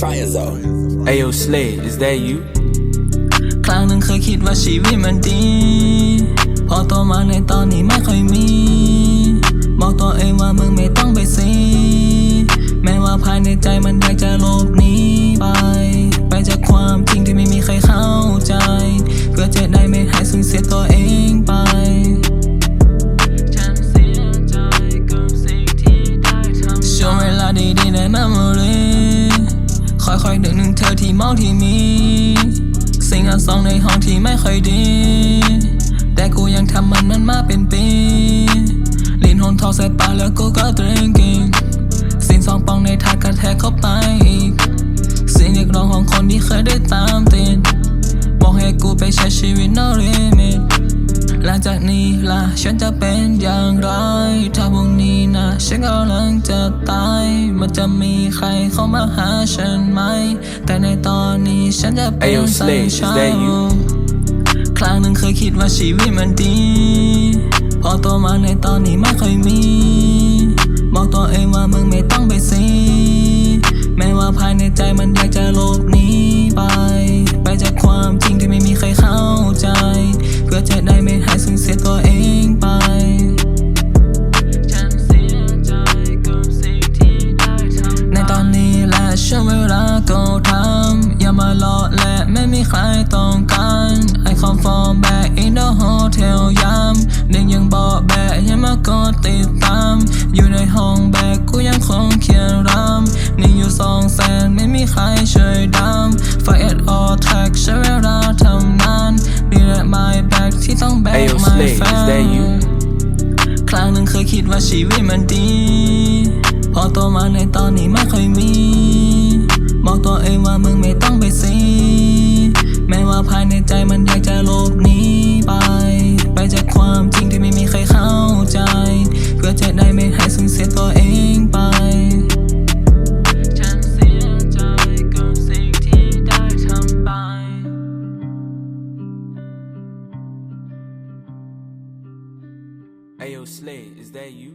fire zone. Ayo Slay, is that you? ครั้งหนึ่งเคยคิดว่าชีวิตมันดี พอโตมาในตอนนี้ไม่ค่อยมี บอกตัวเองว่ามึงไม่ต้องไปซีแม้ว่าภายในใจมันอยากจะหลบหนีไป ไปจากความจริงที่ไม่มีใครเข้าใจ เพื่อจะได้ไม่ให้สูญเสียตัวเองไปฉันเสียใจกับสิ่งที่ได้ทำช่วงเวลาดีๆใน memory ค่อยๆดึงถึงเธอที่มองที่มี สิ่งอันสองในห้องที่ไม่ค่อยดี แต่กูยังทำมันนั้นมาเป็นปีลิ้นหนทองใส่ปาแล้วกูก็ drinking สิ่งสองปองในถาดกระแทกเข้าไปอีก สิ่งเรียกร้องของคนที่เคยได้ตามติดบอกให้กูไปใช้ชีวิต no limit หลังจากนี้ล่ะฉันจะเป็นอย่างไร ถ้าพรุ่งนี้นะฉันกำลังจะตาย มันจะมีใครเข้ามาหาฉันไหม แต่ในตอนนี้ฉันจะเป็น Ayo, สั Slay, ญ is ชา that you? ครั้งหนึ่งเคยคิดว่าชีวิตมันดี พอโตมาในตอนนี้ไม่ค่อยมี บอกตัวเองว่ามึงไม่ต้องไปซีแม้ว่าภายในใจมันอยากจะหลบ the hotel ยามเด็กยังบอกแบกยังมากดติดตาม อยู่ในห้องแบกกูยังคงเขียนรำนี่อยู่สองแสนไม่มีใครช่วยดำ Fight all track ใช้เวลาทำนานนี่แหละ my back ที่ต้องแบก Ayo, my Slay, is fan that you? ครั้งหนึ่งเคยคิดว่าชีวิตมันดี พอโตมาในตอนนี้ไม่ค่อย Ayo Slay, is that you?